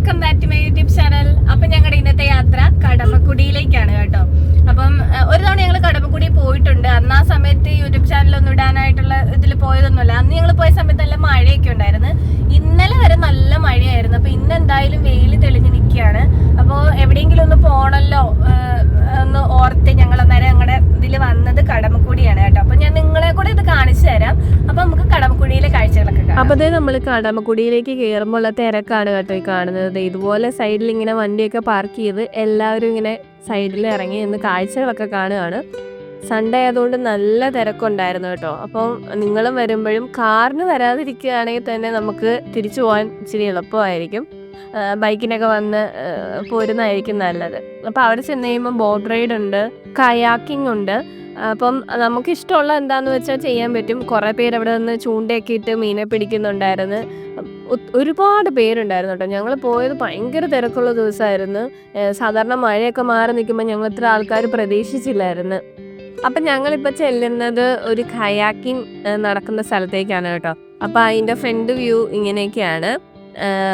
Welcome back to my YouTube channel അപ്പൊ ഞങ്ങളുടെ ഇന്നത്തെ യാത്ര കടമക്കുടിയിലേക്കാണ് കേട്ടോ. അപ്പം ഒരു തവണ ഞങ്ങൾ കടമക്കുടി പോയിട്ടുണ്ട്. അന്ന് ആ സമയത്ത് യൂട്യൂബ് ചാനൽ ഒന്നും ഇടാനായിട്ടുള്ള ഇതിൽ പോയതൊന്നുമില്ല. അന്ന് ഞങ്ങൾ പോയ സമയത്ത് നല്ല മഴയൊക്കെ ഉണ്ടായിരുന്നു. ഇന്നലെ വരെ നല്ല മഴയായിരുന്നു. അപ്പൊ ഇന്ന് എന്തായാലും വെയിൽ തെളിഞ്ഞ് നിൽക്കുകയാണ്. അപ്പോൾ എവിടെയെങ്കിലും ഒന്ന് പോണല്ലോ ഒന്ന് ഓർത്ത് ഞങ്ങൾ അന്നേരം ഞങ്ങളുടെ ഇതിൽ വന്നത് കടമക്കുടിയാണ് കേട്ടോ. അപ്പൊ ഞാൻ നിങ്ങളെ കൂടെ ഇത് കാണിച്ചു തരാം. അപ്പൊ നമുക്ക് കടമക്കുടിയിലെ ദേ നമ്മൾ കടമക്കുടിയിലേക്ക് കയറുമ്പോൾ ഉള്ള തിരക്കാണ് കേട്ടോ ഈ കാണുന്നത്. ഇതുപോലെ സൈഡിൽ ഇങ്ങനെ വണ്ടിയൊക്കെ പാർക്ക് ചെയ്ത് എല്ലാവരും ഇങ്ങനെ സൈഡിൽ ഇറങ്ങി നിന്ന് കാഴ്ചകളൊക്കെ കാണുകയാണ്. സൺഡേ ആയതുകൊണ്ട് നല്ല തിരക്കുണ്ടായിരുന്നു കേട്ടോ. അപ്പം നിങ്ങളും വരുമ്പോഴും കാറിന് വരാതിരിക്കുകയാണെങ്കിൽ തന്നെ നമുക്ക് തിരിച്ചു പോകാൻ ഇച്ചിരി എളുപ്പമായിരിക്കും. ബൈക്കിനൊക്കെ വന്ന് പോരുന്നതായിരിക്കും നല്ലത്. അപ്പോൾ അവിടെ ചെന്ന് കഴിയുമ്പോൾ ബോട്ട് റൈഡ് ഉണ്ട് കയാക്കിംഗ് ഉണ്ട് അപ്പം നമുക്കിഷ്ടമുള്ള എന്താന്ന് വെച്ചാൽ ചെയ്യാൻ പറ്റും. കുറേ പേര് അവിടെ നിന്ന് ചൂണ്ടയൊക്കെ മീനെ പിടിക്കുന്നുണ്ടായിരുന്നു. ഒരുപാട് പേരുണ്ടായിരുന്നു കേട്ടോ. ഞങ്ങൾ പോയത് ഭയങ്കര തിരക്കുള്ള ദിവസമായിരുന്നു സാധാരണ മഴയൊക്കെ മാറി നിൽക്കുമ്പോൾ ഞങ്ങൾ ഇത്ര ആൾക്കാർ പ്രതീക്ഷിച്ചില്ലായിരുന്നു. അപ്പം ഞങ്ങളിപ്പോൾ ചെല്ലുന്നത് ഒരു ഖയാക്കിംഗ് നടക്കുന്ന സ്ഥലത്തേക്കാണ് കേട്ടോ. അപ്പം അതിന്റെ ഫ്രണ്ട് വ്യൂ ഇങ്ങനെയൊക്കെയാണ്.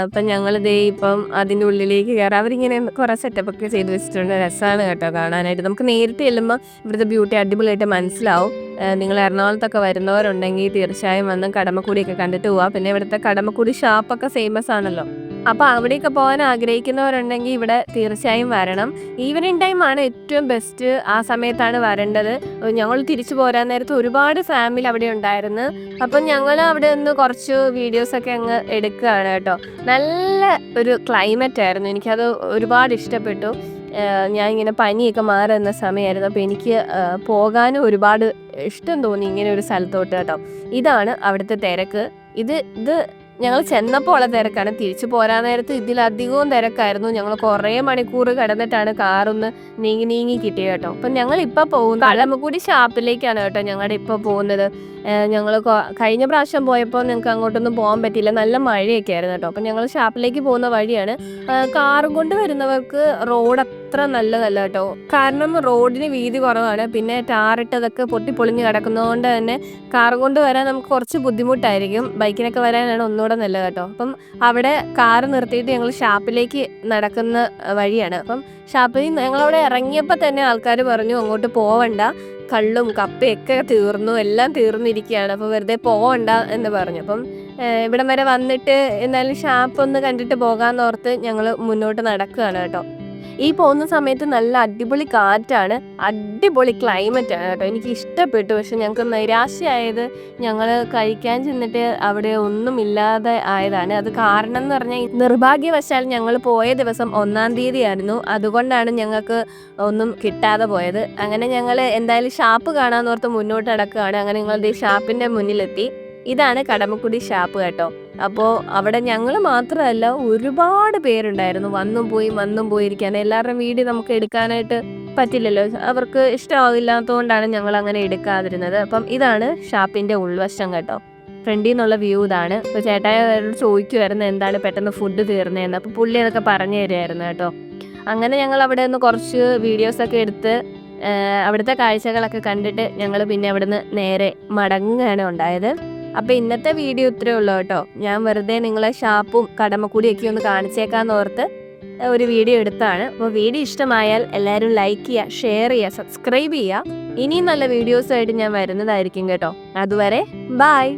അപ്പം ദേ ഇപ്പം അതിന്റെ ഉള്ളിലേക്ക് കയറാം. അവരിങ്ങനെ കുറേ സെറ്റപ്പ് ഒക്കെ ചെയ്ത് വെച്ചിട്ടുണ്ട്. രസമാണ് കേട്ടോ കാണാനായിട്ട്. നമുക്ക് നേരിട്ട് ചെല്ലുമ്പോൾ ഇവിടുത്തെ ബ്യൂട്ടി അടിപൊളിയായിട്ട് മനസ്സിലാവും. നിങ്ങൾ എറണാകുളത്തൊക്കെ വരുന്നവരുണ്ടെങ്കിൽ തീർച്ചയായും വന്ന് കടമക്കുടിയൊക്കെ കണ്ടിട്ട് പോവാം. പിന്നെ ഇവിടുത്തെ കടമക്കുടി ഷാപ്പൊക്കെ ഫേമസ് ആണല്ലോ. അപ്പോൾ അവിടെയൊക്കെ പോകാൻ ആഗ്രഹിക്കുന്നവരുണ്ടെങ്കിൽ ഇവിടെ തീർച്ചയായും വരണം. ഈവനിങ് ടൈം ആണ് ഏറ്റവും ബെസ്റ്റ് ആ സമയത്താണ് വരേണ്ടത്. ഞങ്ങൾ തിരിച്ചു പോരാൻ നേരത്ത് ഒരുപാട് ഫാമിലി അവിടെ ഉണ്ടായിരുന്നു. അപ്പം ഞങ്ങൾ അവിടെ നിന്ന് കുറച്ച് വീഡിയോസൊക്കെ അങ്ങ് എടുക്കുകയാണ് കേട്ടോ. നല്ല ഒരു ക്ലൈമറ്റ് ആയിരുന്നു. എനിക്കത് ഒരുപാട് ഇഷ്ടപ്പെട്ടു. ഞാൻ ഇങ്ങനെ പനിയൊക്കെ മാറുന്ന സമയമായിരുന്നു. അപ്പോൾ എനിക്ക് പോകാനും ഒരുപാട് ഇഷ്ടം തോന്നി ഇങ്ങനെ ഒരു സ്ഥലത്തോട്ട് കേട്ടോ. ഇതാണ് അവിടുത്തെ തിരക്ക്. ഇത് ഇത് ഞങ്ങൾ ചെന്നപ്പോൾ ഉള്ള തിരക്കാണ്. തിരിച്ചു പോരാൻ നേരത്ത് ഇതിലധികവും തിരക്കായിരുന്നു. ഞങ്ങൾ കുറേ മണിക്കൂർ കിടന്നിട്ടാണ് കാറൊന്ന് നീങ്ങി നീങ്ങി കിട്ടിയ കേട്ടോ. അപ്പം ഞങ്ങൾ ഇപ്പോൾ പോകുന്നത് കളമുകൂടി ഷാപ്പിലേക്കാണ് കേട്ടോ ഞങ്ങളുടെ ഇപ്പോൾ പോകുന്നത്. ഞങ്ങൾ കഴിഞ്ഞ പ്രാവശ്യം പോയപ്പോൾ ഞങ്ങൾക്ക് അങ്ങോട്ടൊന്നും പോകാൻ പറ്റിയില്ല. നല്ല മഴയൊക്കെ ആയിരുന്നു കേട്ടോ. അപ്പം ഞങ്ങൾ ഷാപ്പിലേക്ക് പോകുന്ന വഴിയാണ്. കാറും കൊണ്ട് വരുന്നവർക്ക് റോഡ് അത്ര നല്ലതല്ല കേട്ടോ. കാരണം റോഡിന് വീതി കുറവാണ്. പിന്നെ ടാറിട്ടതൊക്കെ പൊട്ടിപ്പൊളിഞ്ഞ് കിടക്കുന്നതുകൊണ്ട് തന്നെ കാറും കൊണ്ട് വരാൻ നമുക്ക് കുറച്ച് ബുദ്ധിമുട്ടായിരിക്കും. ബൈക്കിനൊക്കെ വരാനാണ് ഒന്നുകൂടെ നല്ലത് കേട്ടോ. അപ്പം അവിടെ കാർ നിർത്തിയിട്ട് ഞങ്ങൾ ഷാപ്പിലേക്ക് നടക്കുന്ന വഴിയാണ്. അപ്പം ഷാപ്പിൽ ഞങ്ങളവിടെ ഇറങ്ങിയപ്പോൾ തന്നെ ആൾക്കാർ പറഞ്ഞു അങ്ങോട്ട് പോവണ്ട. കള്ളും കപ്പയൊക്കെ തീർന്നു എല്ലാം തീർന്നിരിക്കുകയാണ്. അപ്പോൾ വെറുതെ പോവണ്ട എന്ന് പറഞ്ഞു. അപ്പം ഇവിടം വരെ വന്നിട്ട് എന്തായാലും ഷാപ്പ് ഒന്ന് കണ്ടിട്ട് പോകാമെന്നോർത്ത് ഞങ്ങൾ മുന്നോട്ട് നടക്കുകയാണ് കേട്ടോ. ഈ പോകുന്ന സമയത്ത് നല്ല അടിപൊളി കാറ്റാണ്. അടിപൊളി ക്ലൈമറ്റ് ആണ് കേട്ടോ. എനിക്ക് ഇഷ്ടപ്പെട്ടു. പക്ഷെ ഞങ്ങൾക്ക് നിരാശയായത് ഞങ്ങൾ കഴിക്കാൻ ചെന്നിട്ട് അവിടെ ഒന്നും ഇല്ലാതെ ആയതാണ്. അത് കാരണം എന്ന് പറഞ്ഞാൽ നിർഭാഗ്യവശാൽ ഞങ്ങൾ പോയ ദിവസം ഒന്നാം തീയതി ആയിരുന്നു അതുകൊണ്ടാണ് ഞങ്ങൾക്ക് ഒന്നും കിട്ടാതെ പോയത്. അങ്ങനെ ഞങ്ങൾ എന്തായാലും ഷാപ്പ് കാണാമെന്നോർത്ത് മുന്നോട്ട് നടക്കുകയാണ്. അങ്ങനെ ഞങ്ങൾ ഷാപ്പിന്റെ മുന്നിലെത്തി. ഇതാണ് കടമക്കുടി ഷാപ്പ് കേട്ടോ. അപ്പോൾ അവിടെ ഞങ്ങൾ മാത്രമല്ല ഒരുപാട് പേരുണ്ടായിരുന്നു. വന്നും പോയി വന്നും പോയിരിക്കാൻ എല്ലാവരുടെയും വീഡിയോ നമുക്ക് എടുക്കാനായിട്ട് പറ്റില്ലല്ലോ. അവർക്ക് ഇഷ്ടമാവില്ലാത്തതുകൊണ്ടാണ് ഞങ്ങൾ അങ്ങനെ എടുക്കാതിരുന്നത്. അപ്പം ഇതാണ് ഷാപ്പിന്റെ ഉൾവശം കേട്ടോ. ഫ്രണ്ടിൽ നിന്നുള്ള വ്യൂ ഇതാണ്. അപ്പോൾ ചേട്ടായ ചോദിക്കുമായിരുന്നു എന്താണ് പെട്ടെന്ന് ഫുഡ് തീർന്നതെന്ന്. അപ്പോൾ പുള്ളി അതൊക്കെ പറഞ്ഞു തരുമായിരുന്നു കേട്ടോ. അങ്ങനെ ഞങ്ങൾ അവിടെ നിന്ന് കുറച്ച് വീഡിയോസൊക്കെ എടുത്ത് അവിടുത്തെ കാഴ്ചകളൊക്കെ കണ്ടിട്ട് ഞങ്ങൾ പിന്നെ അവിടുന്ന് നേരെ മടങ്ങുകയാണ് ഉണ്ടായത്. അപ്പോൾ ഇന്നത്തെ വീഡിയോ ഇത്രേ ഉള്ളൂ കേട്ടോ. ഞാൻ വെറുതെ നിങ്ങളെ ഷാപ്പും കടമക്കൂടിയൊക്കെ ഒന്ന് കാണിച്ചേക്കാന്ന് ഓർത്ത് ഒരു വീഡിയോ എടുത്താണ്. അപ്പോൾ വീഡിയോ ഇഷ്ടമായാൽ എല്ലാവരും ലൈക്ക് ചെയ്യുക ഷെയർ ചെയ്യുക സബ്സ്ക്രൈബ് ചെയ്യുക. ഇനിയും നല്ല വീഡിയോസായിട്ട് ഞാൻ വരുന്നതായിരിക്കും കേട്ടോ. അതുവരെ ബായ്